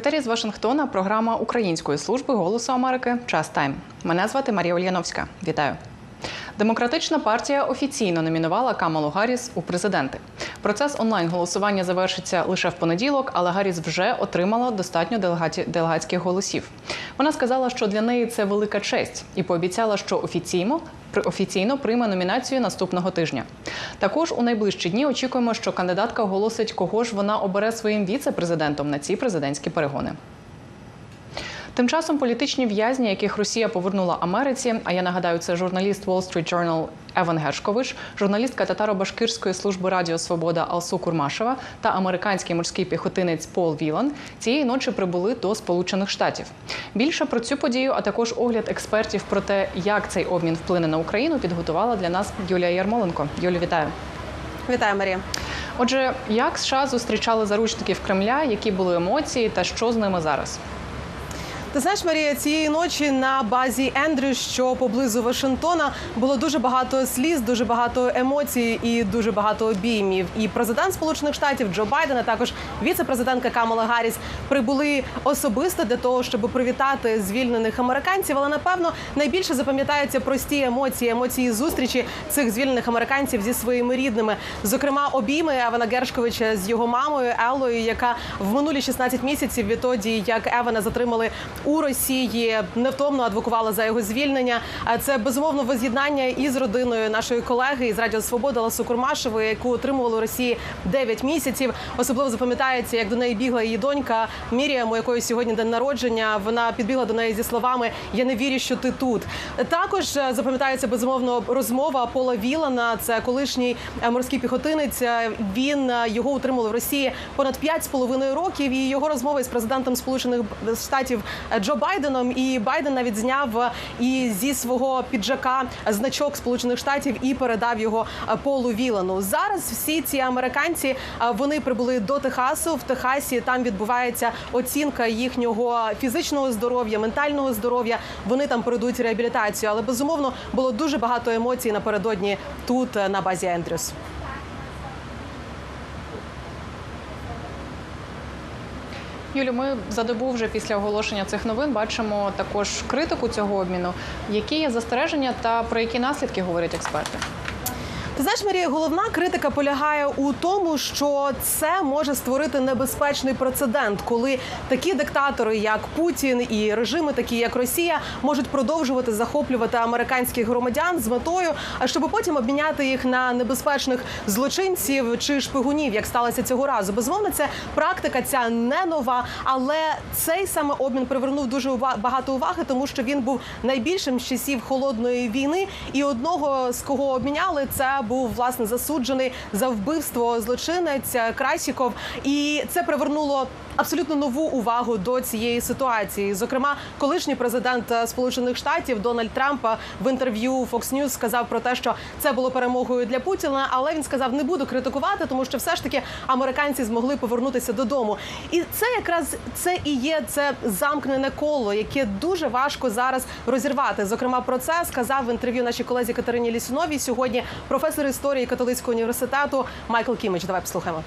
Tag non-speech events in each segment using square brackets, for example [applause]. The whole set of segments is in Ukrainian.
Етері з Вашингтона програма Української служби голосу Америки Час Тайм. Мене звати Марія Ульяновська. Вітаю. Демократична партія офіційно номінувала Камалу Гарріс у президенти. Процес онлайн-голосування завершиться лише в понеділок, але Гарріс вже отримала достатньо делегаті- делегатських голосів. Вона сказала, що для неї це велика честь, і пообіцяла, що офіційно офіційно прийме номінацію наступного тижня. Також у найближчі дні очікуємо, що кандидатка оголосить, кого ж вона обере своїм віце-президентом на ці президентські перегони. Тим часом політичні в'язні, яких Росія повернула Америці, а я нагадаю, це журналіст Wall Street Journal Еван Гершкович, журналістка татаро-башкирської служби Радіо Свобода Алсу Курмашева та американський морський піхотинець Пол Вілан цієї ночі прибули до Сполучених Штатів. Більше про цю подію, а також огляд експертів про те, як цей обмін вплине на Україну, підготувала для нас Юлія Ярмоленко. Юлю, вітаю. Вітаю, Марія. Отже, як США зустрічали заручників Кремля, які були емоції та що з ними зараз? Ти знаєш, Марія, цієї ночі на базі Ендрю, що поблизу Вашингтона, було дуже багато сліз, дуже багато емоцій і дуже багато обіймів. І президент Сполучених Штатів Джо Байден, а також віце-президентка Камала Гарріс прибули особисто для того, щоб привітати звільнених американців. Але напевно найбільше запам'ятаються прості емоції, емоції зустрічі цих звільнених американців зі своїми рідними. Зокрема, обійми Евана Гершковича з його мамою Еллою, яка в минулі 16 місяців відтоді, як Евана затримали у Росії, невтомно адвокувала за його звільнення. Це безумовно воз'єднання із родиною нашої колеги із Радіо Свобода Ласу Курмашевої, яку отримували у Росії 9 місяців. Особливо запам'ятається, як до неї бігла її донька Міріам, у якої сьогодні день народження. Вона підбігла до неї зі словами Я не вірю, що ти тут. Також е, запам'ятається безумовно розмова Пола Вілана. Це колишній е, морський піхотинець. Е, Він його утримували в Росії понад 5,5 років. І його розмова із президентом Сполучених Штатів Джо Байденом. І Байден навіть зняв е, і зі свого піджака значок Сполучених Штатів і передав його е, Полу Вілану. Зараз всі ці американці е, вони прибули до Техасу. В Техасі там відбувається оцінка їхнього фізичного здоров'я, ментального здоров'я. Вони там пройдуть реабілітацію. Але безумовно було дуже багато емоцій напередодні тут на базі Ендрюс. Юлю, ми за добу вже після оголошення цих новин бачимо також критику цього обміну. Які є застереження та про які наслідки говорять експерти? Ти знаєш, Марія, головна критика полягає у тому, що це може створити небезпечний прецедент, коли такі диктатори, як Путін і режими, такі як Росія, можуть продовжувати захоплювати американських громадян з метою, а щоб потім обміняти їх на небезпечних злочинців чи шпигунів, як сталося цього разу. Безумовно, це практика ця не нова, але цей саме обмін привернув дуже багато уваги, тому що він був найбільшим з часів холодної війни. І одного з кого обміняли, це був власне засуджений за вбивство злочинець Красіков. І це привернуло абсолютно нову увагу до цієї ситуації. Зокрема, колишній президент Сполучених Штатів Дональд Трамп в інтерв'ю Fox News сказав про те, що це було перемогою для Путіна, але він сказав, не буду критикувати, тому що все ж таки американці змогли повернутися додому. І це якраз це і є це замкнене коло, яке дуже важко зараз розірвати. Зокрема, про це сказав в інтерв'ю нашій колезі Катерині Лісуновій сьогодні професор історії католицького університету Майкл Кімич. Давай послухаємо.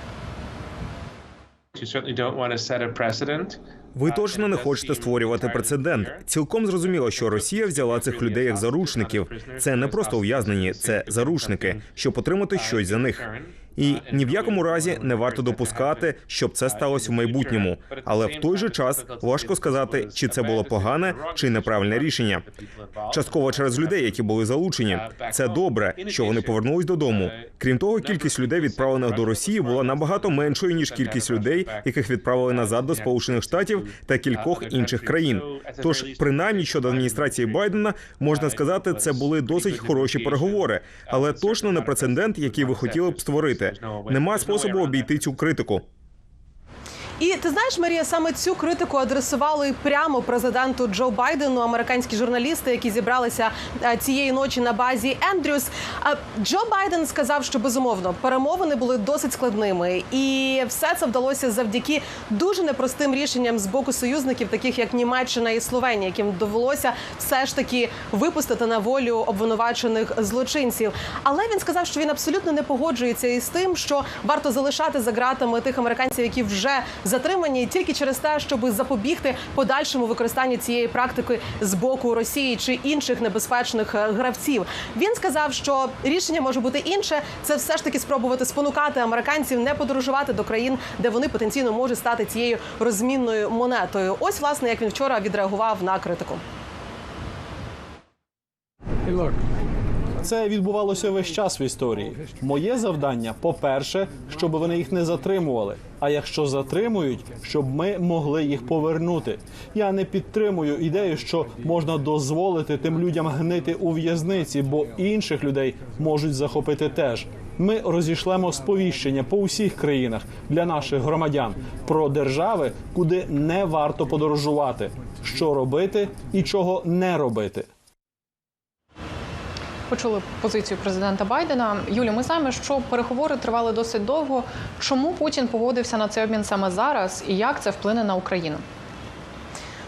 Ви точно не хочете створювати прецедент. Цілком зрозуміло, що Росія взяла цих людей як заручників. Це не просто ув'язнені, це заручники, щоб отримати щось за них. І ні в якому разі не варто допускати, щоб це сталося в майбутньому. Але в той же час важко сказати, чи це було погане чи неправильне рішення. Частково через людей, які були залучені. Це добре, що вони повернулись додому. Крім того, кількість людей, відправлених до Росії, була набагато меншою ніж кількість людей, яких відправили назад до Сполучених Штатів та кількох інших країн. Тож, принаймні щодо адміністрації Байдена, можна сказати, це були досить хороші переговори, але точно не прецедент, який ви хотіли б створити. Нема способу обійти цю критику. І ти знаєш, Марія, саме цю критику адресували прямо президенту Джо Байдену, американські журналісти, які зібралися е, цієї ночі на базі Ендрюс. Джо Байден сказав, що безумовно перемовини були досить складними, і все це вдалося завдяки дуже непростим рішенням з боку союзників, таких як Німеччина і Словенія, яким довелося все ж таки випустити на волю обвинувачених злочинців. Але він сказав, що він абсолютно не погоджується із тим, що варто залишати за ґратами тих американців, які вже затримані тільки через те, щоб запобігти подальшому використанню цієї практики з боку Росії чи інших небезпечних е, гравців. Він сказав, що рішення може бути інше. Це все ж таки спробувати спонукати американців не подорожувати до країн, де вони потенційно можуть стати цією розмінною монетою. Ось власне як він вчора відреагував на критику. Це відбувалося весь час в історії. Моє завдання, по-перше, щоб вони їх не затримували. А якщо затримують, щоб ми могли їх повернути. Я не підтримую ідею, що можна дозволити тим людям гнити у в'язниці, бо інших людей можуть захопити теж. Ми розійшлемо сповіщення по усіх країнах для наших громадян про держави, куди не варто подорожувати, що робити і чого не робити. Почули позицію президента Байдена. Юлі, ми знаємо, що переговори тривали досить довго. Чому Путін погодився на цей обмін саме зараз, і як це вплине на Україну?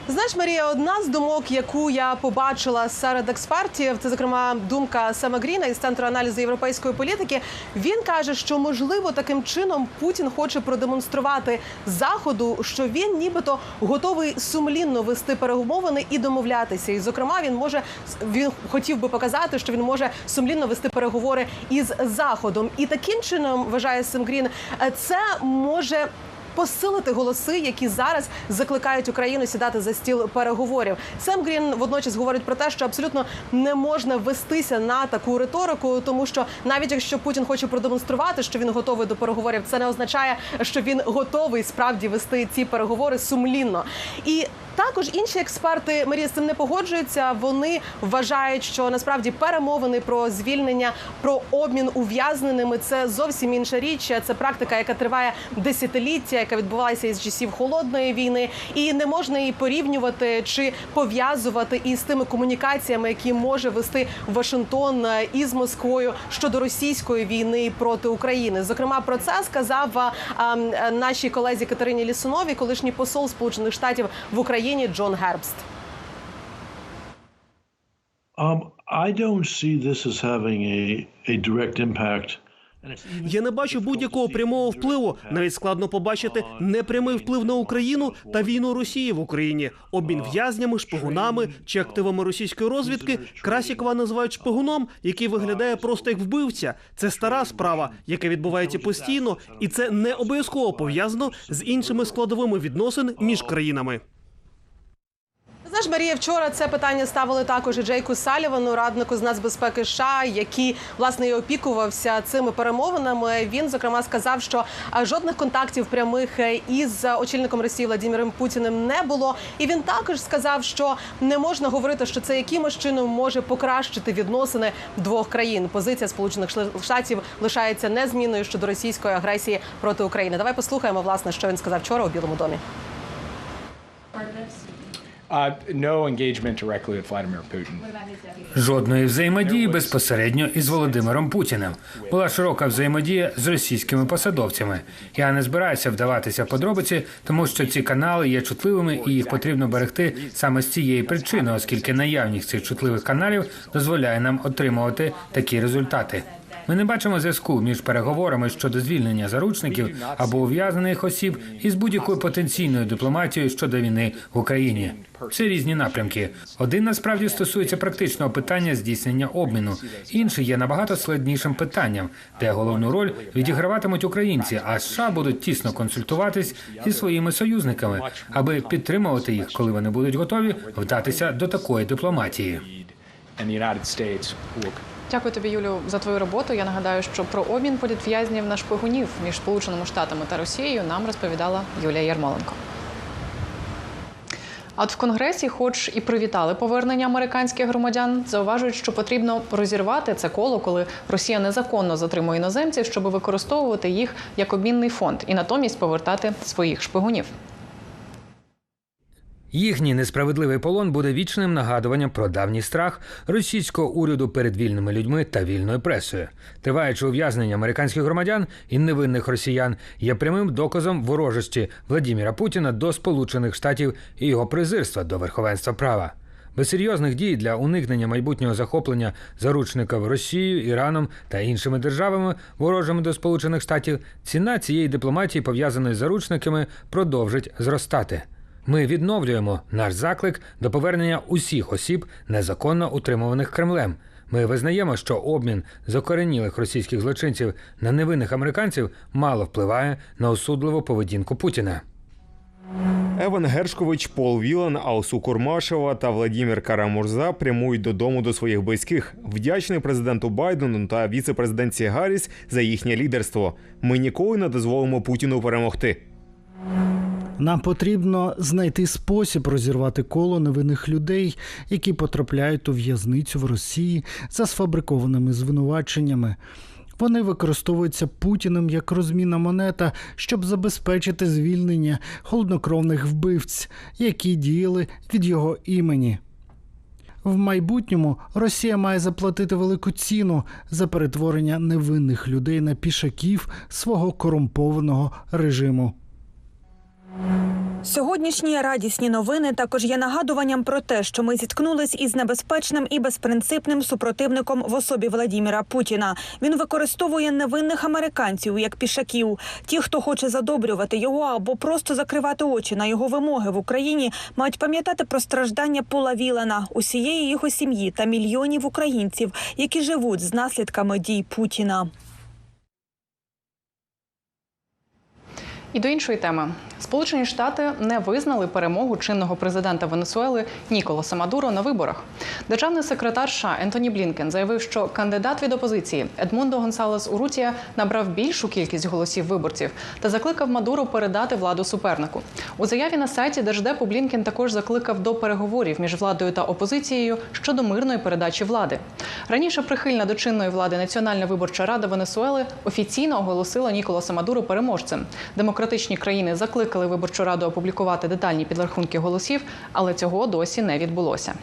Знаєш, Марія, одна з думок, яку я побачила серед експертів, це зокрема думка Сема Гріна із центру аналізу європейської політики. Він каже, що можливо таким чином Путін хоче продемонструвати заходу, що він нібито готовий сумлінно вести перемовини і домовлятися. І зокрема, він може він хотів би показати, що він може сумлінно вести переговори із заходом. І таким чином вважає Сем Грін, е, це може посилити голоси, які зараз закликають Україну сідати за стіл переговорів. Сем Грін водночас говорить про те, що абсолютно не можна вестися на таку риторику, тому що навіть якщо Путін хоче продемонструвати, що він готовий до переговорів, це не означає, що він готовий справді вести ці переговори сумлінно. І також інші експерти Марія з цим не погоджуються. Вони вважають, що насправді перемовини про звільнення, про обмін ув'язненими це зовсім інша річ. Це практика, яка триває десятиліття, яка відбувалася із часів холодної війни, і не можна її порівнювати чи пов'язувати із тими комунікаціями, які може вести Вашингтон е, із Москвою щодо російської війни проти України. Зокрема, про це сказав а, а, нашій колезі Катерині Лісуновій, колишній посол Сполучених Штатів в Україні Джон Гербст. Um, I don't see this as having a, a direct impact. Я не бачу будь-якого прямого впливу. Навіть складно побачити непрямий вплив на Україну та війну Росії в Україні. Обмін в'язнями, шпигунами чи активами російської розвідки. Красікова називають шпигуном, який виглядає просто як вбивця. Це стара справа, яка відбувається постійно, і це не обов'язково пов'язано з іншими складовими відносин між країнами. Знаєш, Марія, вчора це питання ставили також і Джейку Салівану, раднику з нацбезпеки США, який власне і опікувався цими перемовинами. Він зокрема сказав, що жодних контактів прямих е, із очільником Росії Владимиром Путіним не було. І він також сказав, що не можна говорити, що це якимось чином може покращити відносини двох країн. Позиція Сполучених Штатів лишається незмінною щодо російської агресії проти України. Давай послухаємо власне, що він сказав вчора у Білому домі. Uh, no engagement directly with. Жодної взаємодії безпосередньо із Володимиром Путіним. Була широка взаємодія з російськими посадовцями. Я не збираюся вдаватися в подробиці, тому що ці канали є чутливими і їх потрібно берегти саме з цієї причини, оскільки наявність цих чутливих каналів дозволяє нам отримувати такі результати. Ми не бачимо зв'язку між переговорами щодо звільнення заручників або ув'язнених осіб із будь-якою потенційною дипломатією щодо війни в Україні. Це різні напрямки. Один насправді стосується практичного питання здійснення обміну. Інший є набагато складнішим питанням, де головну роль відіграватимуть українці, а США будуть тісно консультуватись зі своїми союзниками, аби підтримувати їх, коли вони будуть готові вдатися до такої дипломатії. And the United States will Дякую тобі, Юлю, за твою роботу. Я нагадаю, що про обмін політв'язнів на шпигунів між Сполученими Штатами та Росією нам розповідала Юлія Ярмоленко. А от в Конгресі, хоч і привітали повернення американських громадян, зауважують, що потрібно розірвати це коло, коли Росія незаконно затримує іноземців, щоб використовувати їх як обмінний фонд і натомість повертати своїх шпигунів. Їхній несправедливий полон буде вічним нагадуванням про давній страх російського уряду перед вільними людьми та вільною пресою. Триваюче ув'язнення американських громадян і невинних росіян є прямим доказом ворожості Владіміра Путіна до Сполучених Штатів і його презирства до верховенства права. Без серйозних дій для уникнення майбутнього захоплення заручників Росією, Іраном та іншими державами, ворожими до Сполучених Штатів, ціна цієї дипломатії, пов'язаної з заручниками, продовжить зростати. Ми відновлюємо наш заклик до повернення усіх осіб, незаконно утримуваних Кремлем. Ми визнаємо, що обмін закоренілих російських злочинців на невинних американців мало впливає на осудливу поведінку Путіна. Еван Гершкович, Пол Вілан, Алсу Курмашева та Владімір Карамурза прямують додому до своїх близьких. Вдячний президенту Байдену та віце-президентці Гарріс за їхнє лідерство. Ми ніколи не дозволимо Путіну перемогти. Нам потрібно знайти спосіб розірвати коло невинних людей, які потрапляють у в'язницю в Росії за сфабрикованими звинуваченнями. Вони використовуються Путіним як розмінна монета, щоб забезпечити звільнення холоднокровних вбивць, які діяли від його імені. В майбутньому Росія має заплатити велику ціну за перетворення невинних людей на пішаків свого корумпованого режиму. Сьогоднішні радісні новини також є нагадуванням про те, що ми зіткнулись із небезпечним і безпринципним супротивником в особі Владіміра Путіна. Він використовує невинних американців як пішаків. Ті, хто хоче задобрювати його або просто закривати очі на його вимоги в Україні, мають пам'ятати про страждання Пола Вілена, усієї його сім'ї та мільйонів українців, які живуть з наслідками дій Путіна. І до іншої теми Сполучені Штати не визнали перемогу чинного президента Венесуели Ніколаса Мадуро на виборах. Державний секретар США Ентоні Блінкен заявив, що кандидат від опозиції Едмундо Гонсалес Урутія набрав більшу кількість голосів виборців та закликав Мадуро передати владу супернику. У заяві на сайті Держдепу Блінкен також закликав до переговорів між владою та опозицією щодо мирної передачі влади. Раніше прихильна до чинної влади Національна виборча рада Венесуели офіційно оголосила Ніколаса Мадуро переможцем. Демократичні країни закликали виборчу раду опублікувати детальні підрахунки голосів, але цього досі не відбулося.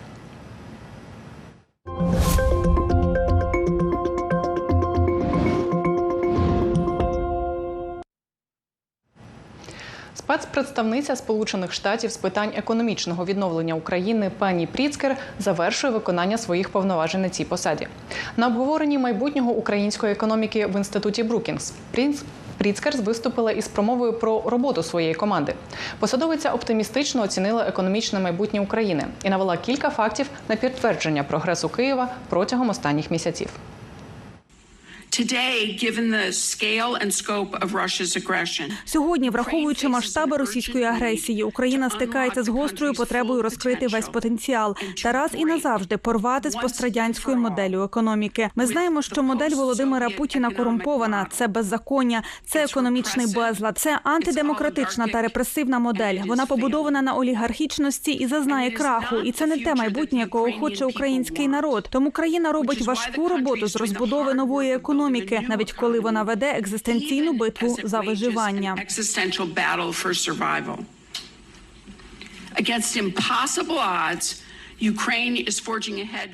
Спецпредставниця Сполучених Штатів з питань економічного відновлення України пані Пріцкер завершує виконання своїх повноважень на цій посаді. На обговоренні майбутнього української економіки в інституті Брукінгс Прінц Пріцкер виступила із промовою про роботу своєї команди. Посадовиця оптимістично оцінила економічне майбутнє України і навела кілька фактів на підтвердження прогресу Києва протягом останніх місяців. Today, given the scale and scope of Russia's aggression, Сьогодні, враховуючи масштаби російської агресії, Україна стикається з гострою потребою розкрити весь потенціал та раз і назавжди порвати з пострадянською моделлю економіки. Ми знаємо, що модель Володимира Путіна корумпована. Це беззаконня, це економічний безлад, це антидемократична та репресивна модель. Вона побудована на олігархічності і зазнає краху. І це не те майбутнє, якого хоче український народ. Тому країна робить важку роботу з розбудови нової економіки, навіть коли вона веде екзистенційну битву за виживання. Against impossible odds,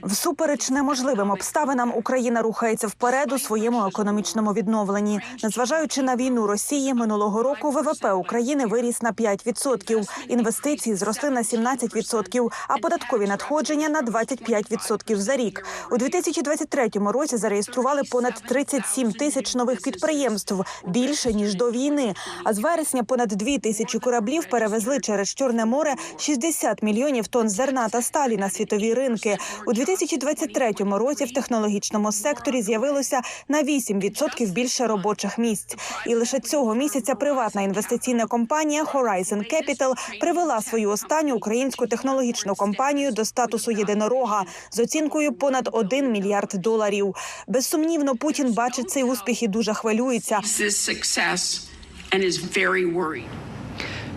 Всупереч неможливим обставинам Україна рухається вперед у своєму економічному відновленні. Незважаючи на війну Росії, минулого року ВВП України виріс на 5%, інвестиції зросли на 17%, а податкові надходження на 25% за рік. У 2023 році зареєстрували понад 37 тисяч нових підприємств більше ніж до війни. А з вересня понад 2 тисячі кораблів перевезли через Чорне море 60 мільйонів тонн зерна та сталі на світові ринки. У 2023 році в технологічному секторі з'явилося на 8% більше робочих місць. І лише цього місяця приватна інвестиційна компанія Horizon Capital привела свою останню українську технологічну компанію до статусу єдинорога з оцінкою понад 1 мільярд доларів. Безсумнівно, Путін бачить цей успіх і дуже хвилюється.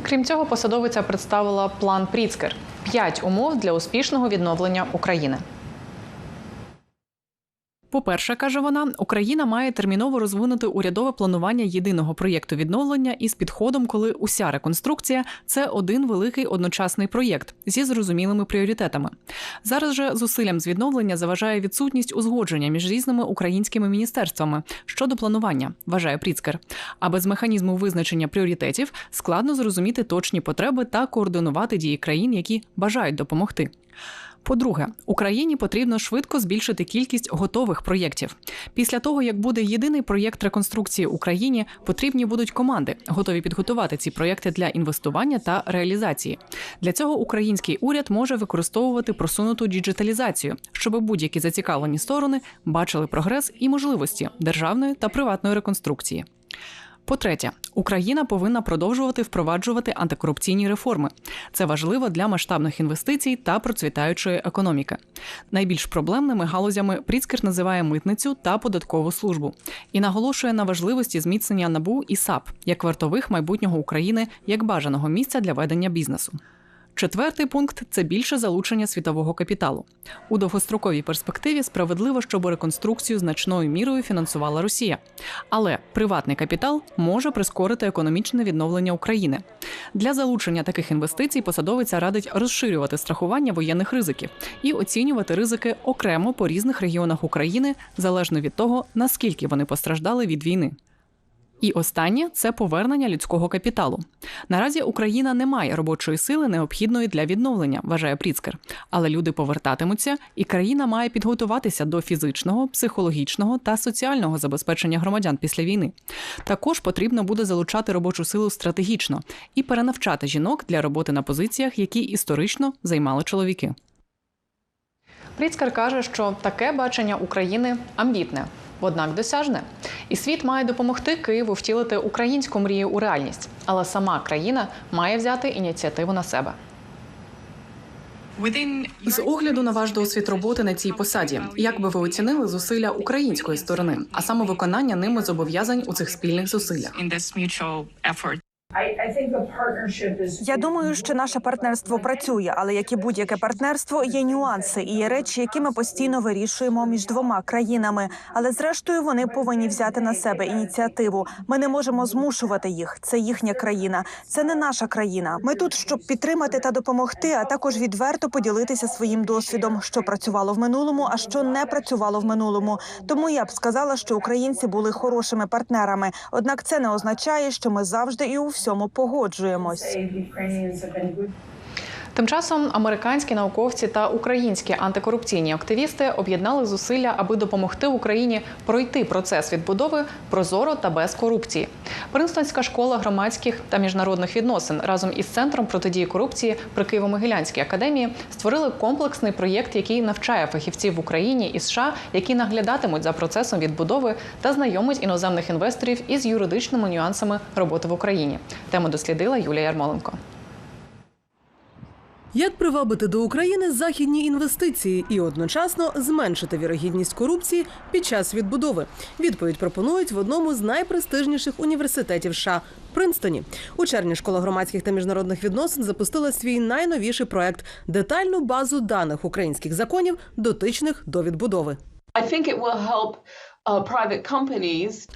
Крім цього, посадовиця представила план Пріцкер п'ять умов для успішного відновлення України. По-перше, каже вона, Україна має терміново розвинути урядове планування єдиного проєкту відновлення із підходом, коли уся реконструкція це один великий одночасний проєкт зі зрозумілими пріоритетами. Зараз же зусиллям з відновлення заважає відсутність узгодження між різними українськими міністерствами щодо планування, вважає Пріцкер. А без механізму визначення пріоритетів складно зрозуміти точні потреби та координувати дії країн, які бажають допомогти. По-друге, Україні потрібно швидко збільшити кількість готових проєктів. Після того, як буде єдиний проєкт реконструкції Україні, потрібні будуть команди, готові підготувати ці проєкти для інвестування та реалізації. Для цього український уряд може використовувати просунуту діджиталізацію, щоб будь-які зацікавлені сторони бачили прогрес і можливості державної та приватної реконструкції. По-третє, Україна повинна продовжувати впроваджувати антикорупційні реформи. Це важливо для масштабних інвестицій та процвітаючої економіки. Найбільш проблемними галузями Пріцкер називає митницю та податкову службу і наголошує на важливості зміцнення НАБУ і САП як вартових майбутнього України як бажаного місця для ведення бізнесу. Четвертий пункт це більше залучення світового капіталу. У довгостроковій перспективі справедливо, щоб реконструкцію значною мірою фінансувала Росія. Але приватний капітал може прискорити економічне відновлення України. Для залучення таких інвестицій посадовиця радить розширювати страхування воєнних ризиків і оцінювати ризики окремо по різних регіонах України залежно від того, наскільки вони постраждали від війни. І останнє це повернення людського капіталу. Наразі Україна не має робочої сили, необхідної для відновлення, вважає Пріцкер. Але люди повертатимуться, і країна має підготуватися до фізичного, психологічного та соціального забезпечення громадян після війни. Також потрібно буде залучати робочу силу стратегічно і перенавчати жінок для роботи на позиціях, які історично займали чоловіки. Пріцкер каже, що таке бачення України амбітне, однак досяжне. І світ має допомогти Києву втілити українську мрію у реальність, але сама країна має взяти ініціативу на себе. З огляду на ваш досвід роботи на цій посаді, як би ви оцінили зусилля української сторони, а саме виконання ними зобов'язань у цих спільних зусиллях? Я думаю, що наше партнерство працює, але як і будь-яке партнерство, є нюанси і є речі, які ми постійно вирішуємо між двома країнами. Але зрештою вони повинні взяти на себе ініціативу. Ми не можемо змушувати їх. Це їхня країна, це не наша країна. Ми тут, щоб підтримати та допомогти, а також відверто поділитися своїм досвідом, що працювало в минулому, а що не працювало в минулому. Тому я б сказала, що українці були хорошими партнерами. Однак це не означає, що ми завжди і у всьому погоджуємось. Тим часом американські науковці та українські антикорупційні активісти об'єднали зусилля, аби допомогти Україні пройти процес відбудови прозоро та без корупції. Принстонська школа громадських та міжнародних відносин разом із центром протидії корупції при Києво-Могилянській академії створили комплексний проєкт, який навчає фахівців в Україні і США, які наглядатимуть за процесом відбудови та знайомить іноземних інвесторів із юридичними нюансами роботи в Україні. Тему дослідила Юлія Ярмоленко. Як привабити до України західні інвестиції і одночасно зменшити вірогідність корупції під час відбудови? Відповідь пропонують в одному з найпрестижніших університетів США – Принстоні. У червні школа громадських та міжнародних відносин запустила свій найновіший проект детальну базу даних українських законів, дотичних до відбудови.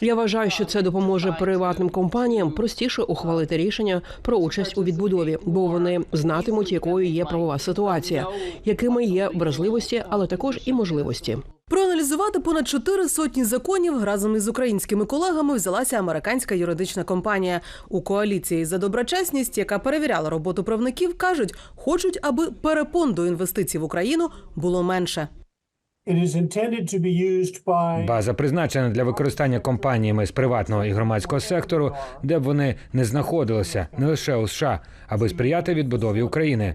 Я вважаю, що це допоможе приватним компаніям простіше ухвалити рішення про участь у відбудові, бо вони знатимуть, якою є правова ситуація, якими є вразливості, але також і можливості. Проаналізувати понад чотири сотні законів разом із українськими колегами взялася американська юридична компанія. У коаліції за доброчесність, яка перевіряла роботу правників, кажуть, хочуть, аби перепон до інвестицій в Україну було менше. База призначена для використання компаніями з приватного і громадського сектору, де б вони не знаходилися не лише у США, аби сприяти відбудові України.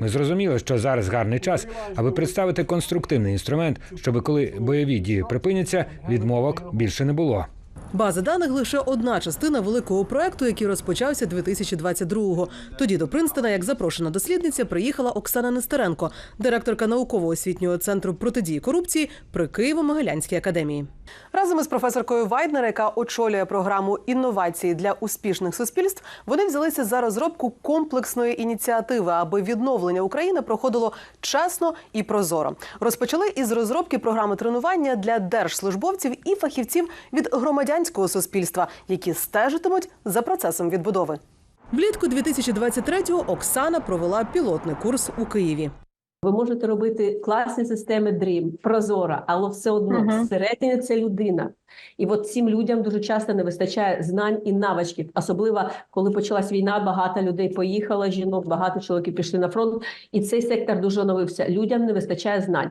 Ми зрозуміли, що зараз гарний час, аби представити конструктивний інструмент, щоб коли бойові дії припиняться, відмовок більше не було. База даних лише одна частина великого проекту, який розпочався 2022-го. Тоді до Принстона, як запрошена дослідниця, приїхала Оксана Нестеренко, директорка науково-освітнього центру протидії корупції при Києво-Могилянській академії. Разом із професоркою Вайднер, яка очолює програму інновації для успішних суспільств, вони взялися за розробку комплексної ініціативи, аби відновлення України проходило чесно і прозоро. Розпочали із розробки програми тренування для держслужбовців і фахівців від громадянського суспільства, які стежитимуть за процесом відбудови. Влітку 2023-го Оксана провела пілотний курс у Києві. Ви можете робити класні системи DREAM, Прозора, але все одно Мгм. всередині це людина. І от цим людям дуже часто не вистачає знань і навичків. Особливо коли почалась війна, багато людей поїхало, жінок, багато чоловіків пішли на фронт, і цей сектор дуже оновився. Людям не вистачає знань.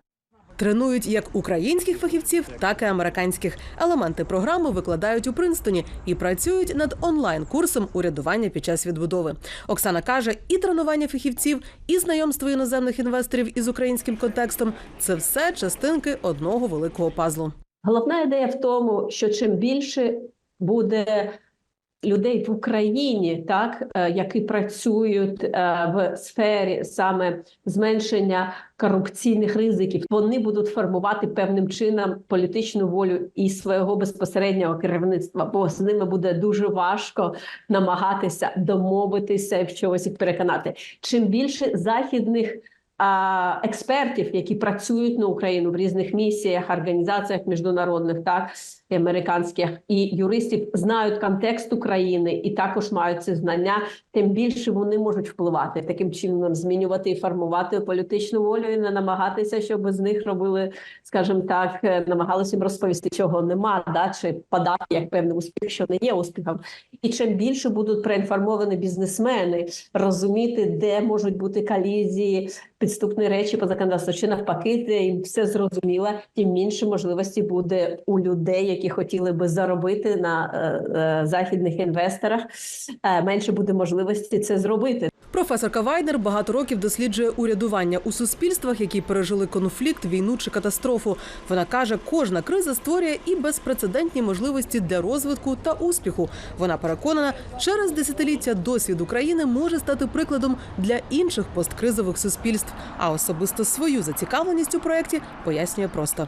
Тренують як українських фахівців, так і американських. Елементи програми викладають у Принстоні і працюють над онлайн-курсом урядування під час відбудови. Оксана каже, і тренування фахівців, і знайомство іноземних інвесторів із українським контекстом це все частинки одного великого пазлу. Головна ідея в тому, що чим більше буде людей в Україні, так е, які працюють е, в сфері саме зменшення корупційних ризиків, вони будуть формувати певним чином політичну волю і свого безпосереднього керівництва, бо з ними буде дуже важко намагатися домовитися і в чогось їх переконати. Чим більше західних експертів, які працюють на Україну в різних місіях, організаціях міжнародних, так і американських, і юристів знають контекст України і також мають ці знання, тим більше вони можуть впливати таким чином, змінювати і формувати політичну волю, і не намагатися, щоб з них робили, скажімо так, е, намагалися їм розповісти, чого нема, да чи подати як певний успіх, що не є успіхом. І чим більше будуть проінформовані бізнесмени розуміти, де можуть бути колізії, підступні речі по законодавству, чи навпаки, де їм все зрозуміло, тим менше можливості буде у людей, які хотіли би заробити на е, е, західних інвесторах. Е, менше буде можливості це зробити. Професорка Вайнер багато років досліджує урядування у суспільствах, які пережили конфлікт, війну чи катастрофу. Вона каже, кожна криза створює і безпрецедентні можливості для розвитку та успіху. Вона переконана, через десятиліття досвід України може стати прикладом для інших посткризових суспільств. А особисто свою зацікавленість у проєкті пояснює просто.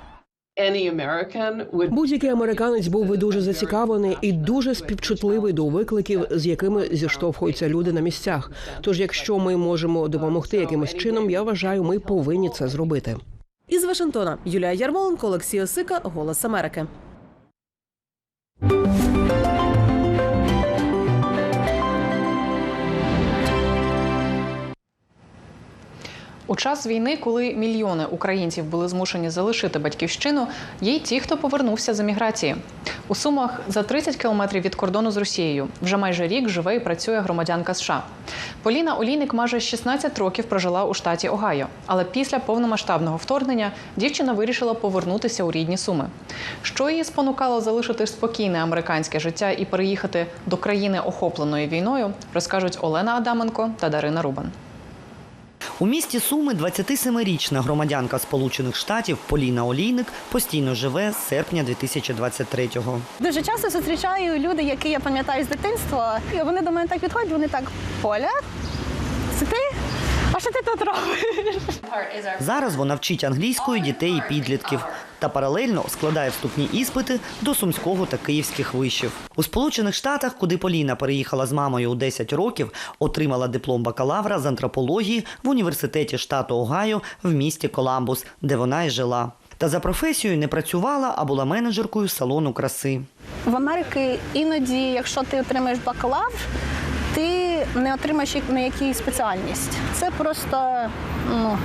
Будь-який американець був би дуже зацікавлений і дуже співчутливий до викликів, з якими зіштовхуються люди на місцях. Тож, якщо ми можемо допомогти якимось чином, я вважаю, ми повинні це зробити. Із Вашингтона Юлія Ярмоленко, Олексій Осика, Голос Америки. У час війни, коли мільйони українців були змушені залишити батьківщину, є й ті, хто повернувся з еміграції. У Сумах за 30 кілометрів від кордону з Росією вже майже рік живе і працює громадянка США. Поліна Олійник майже 16 років прожила у штаті Огайо, але після повномасштабного вторгнення дівчина вирішила повернутися у рідні суми. Що її спонукало залишити спокійне американське життя і переїхати до країни, охопленої війною, розкажуть Олена Адаменко та Дарина Рубан. У місті Суми 27-річна громадянка Сполучених Штатів Поліна Олійник постійно живе з серпня 2023-го. Дуже часто зустрічаю люди, які я пам'ятаю з дитинства, і вони до мене так підходять, вони так Поля, це ти? А що ти тут робиш? Зараз вона вчить англійською дітей і підлітків та паралельно складає вступні іспити до сумського та київських вишів. У Сполучених Штатах, куди Поліна переїхала з мамою у 10 років, отримала диплом бакалавра з антропології в університеті штату Огайо в місті Коламбус, де вона і жила. Та за професією не працювала, а була менеджеркою салону краси. В Америці іноді, якщо ти отримаєш бакалавр, не отримаєш на якій спеціальність. Це просто ну,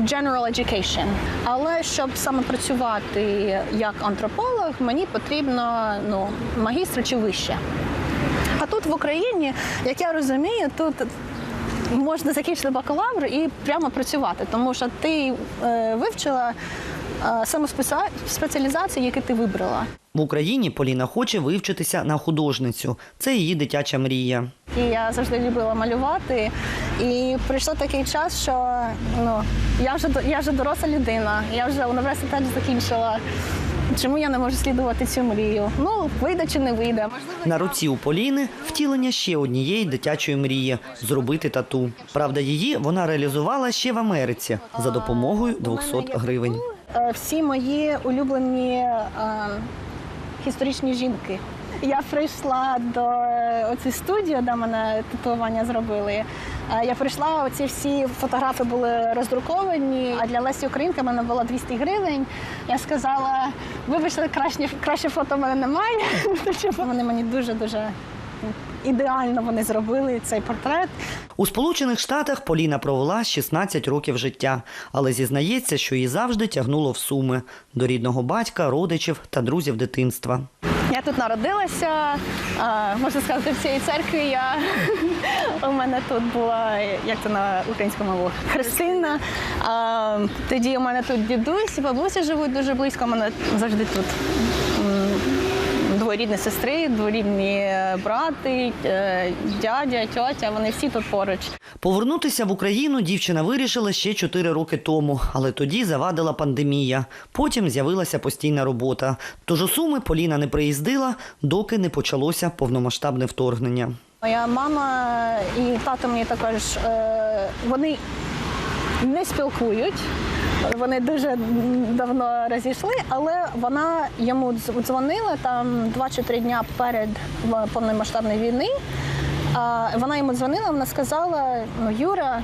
general education. Але щоб саме працювати як антрополог, мені потрібно ну, магістр чи вище. А тут в Україні, як я розумію, тут можна закінчити бакалавр і прямо працювати, тому що ти е, вивчила саме спеціа- спеціалізацію, яку ти вибрала. В Україні Поліна хоче вивчитися на художницю. Це її дитяча мрія. І я завжди любила малювати. І прийшов такий час, що ну я вже я вже доросла людина, я вже університет закінчила. Чому я не можу слідувати цю мрію? Ну, вийде чи не вийде. На руці у Поліни втілення ще однієї дитячої мрії зробити тату. Правда, її вона реалізувала ще в Америці за допомогою 200 гривень. Е, Всі мої улюблені е, історичні жінки. Я прийшла до оцієї студії, де мене татуювання зробили. Е, Я прийшла, оці всі фотографії були роздруковані. А для Лесі Українки в мене було 200 гривень. Я сказала, вибачте, краще, краще фото в мене немає. [laughs] Вони мені дуже дуже ідеально вони зробили цей портрет. У Сполучених Штатах Поліна провела 16 років життя, але зізнається, що її завжди тягнуло в суми до рідного батька, родичів та друзів дитинства. Я тут народилася, можна сказати, в цій церкві я у мене тут була як це на українську мову Христина. Тоді у мене тут дідусь бабуся живуть дуже близько. У мене завжди тут м, дворідні сестри, дворідні е, брати, е, дядя, тьотя. Вони всі тут поруч. Повернутися в Україну дівчина вирішила ще 4 роки тому, але тоді завадила пандемія. Потім з'явилася постійна робота. Тож у Суми Поліна не приїздила, доки не почалося повномасштабне вторгнення. Моя мама і тато мені також е, вони не спілкують. Вони дуже давно розійшли, але вона йому дзвонила там два чи три дня перед повномасштабної війни. Вона йому дзвонила, вона сказала: ну, Юра,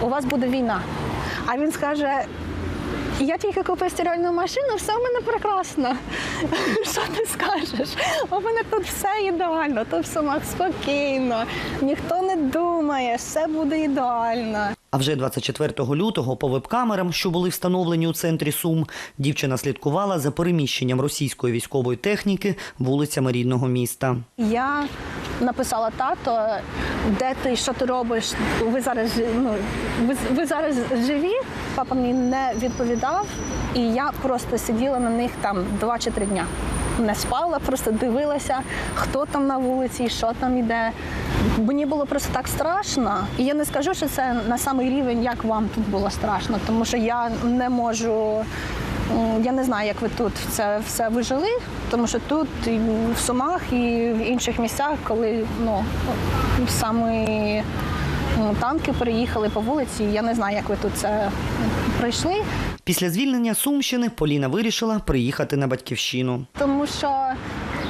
у вас буде війна. А він скаже: я тільки купив стиральну машину, все в мене прекрасно. [laughs] Що ти скажеш? У мене тут все ідеально, тут в сумах спокійно, ніхто не думає, все буде ідеально. А вже 24 лютого по веб-камерам, що були встановлені у центрі Сум, дівчина слідкувала за переміщенням російської військової техніки вулицями рідного міста. Я написала тато, де ти, що ти робиш? Ви зараз ну, ви, ви зараз живі? Папа мені не відповідав, і я просто сиділа на них там два чи три дня. Не спала, просто дивилася, хто там на вулиці, що там іде. Мені було просто так страшно. І я не скажу, що це на самий рівень, як вам тут було страшно, тому що я не можу. Я не знаю, як ви тут це все вижили, тому що тут і в Сумах і в інших місцях, коли ну саме танки переїхали по вулиці, я не знаю, як ви тут це пройшли. Після звільнення Сумщини Поліна вирішила приїхати на батьківщину. Тому що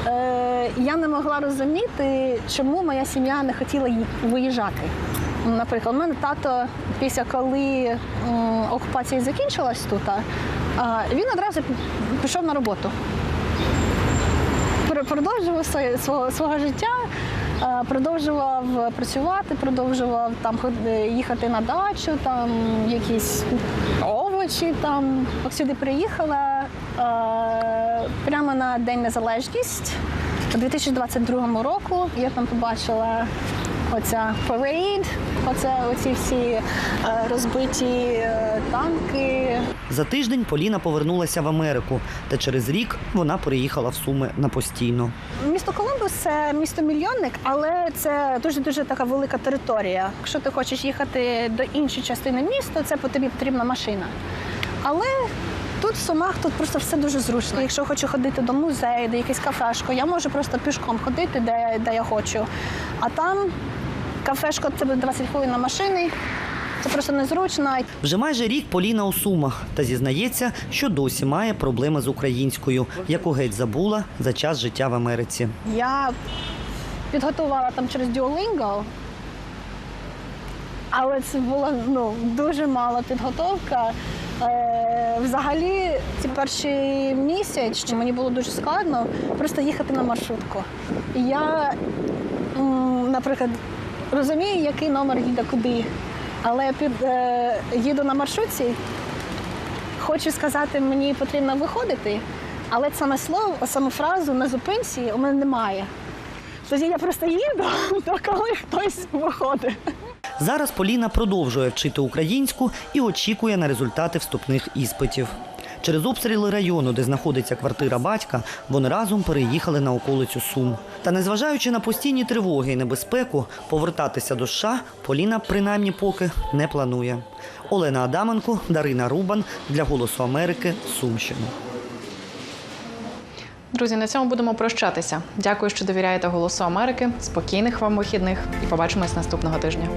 е, я не могла розуміти, чому моя сім'я не хотіла виїжджати. Наприклад, у мене тато, після коли окупація закінчилась тут, він одразу пішов на роботу. Пр- Продовжував своє, свого, свого життя, е, продовжував працювати, продовжував там е, їхати на дачу, там якісь овочі. Там сюди приїхала е, прямо на День Незалежність у 2022 року. Я там побачила оця парейд, оце оці всі е, розбиті е, танки. За тиждень Поліна повернулася в Америку, та через рік вона переїхала в Суми на постійно. Місто Колумбус це місто мільйонник, але це дуже дуже така велика територія. Якщо ти хочеш їхати до іншої частини міста, це по тобі потрібна машина. Але тут в Сумах тут просто все дуже зручно. Якщо хочу ходити до музею, до якесь кафешко, я можу просто пішком ходити, де, де я хочу. А там кафешко це буде 20 хвилин на машини. Це просто незручно. Вже майже рік Поліна у Сумах та зізнається, що досі має проблеми з українською, яку геть забула за час життя в Америці. Я підготувала там через Duolingo, але це була ну, дуже мала підготовка. Е, взагалі, ці перші місяць що мені було дуже складно просто їхати на маршрутку. Я, наприклад, розумію, який номер їде куди, але під, е, їду на маршрутці, хочу сказати, мені потрібно виходити, але саме слово, саме фразу на зупинці у мене немає. Тоді я просто їду, [laughs] то коли хтось виходить. Зараз Поліна продовжує вчити українську і очікує на результати вступних іспитів. Через обстріли району, де знаходиться квартира батька, вони разом переїхали на околицю Сум. Та незважаючи на постійні тривоги і небезпеку, повертатися до США Поліна принаймні поки не планує. Олена Адаменко, Дарина Рубан для Голосу Америки, Сумщина. Друзі, на цьому будемо прощатися. Дякую, що довіряєте Голосу Америки. Спокійних вам вихідних і побачимось наступного тижня.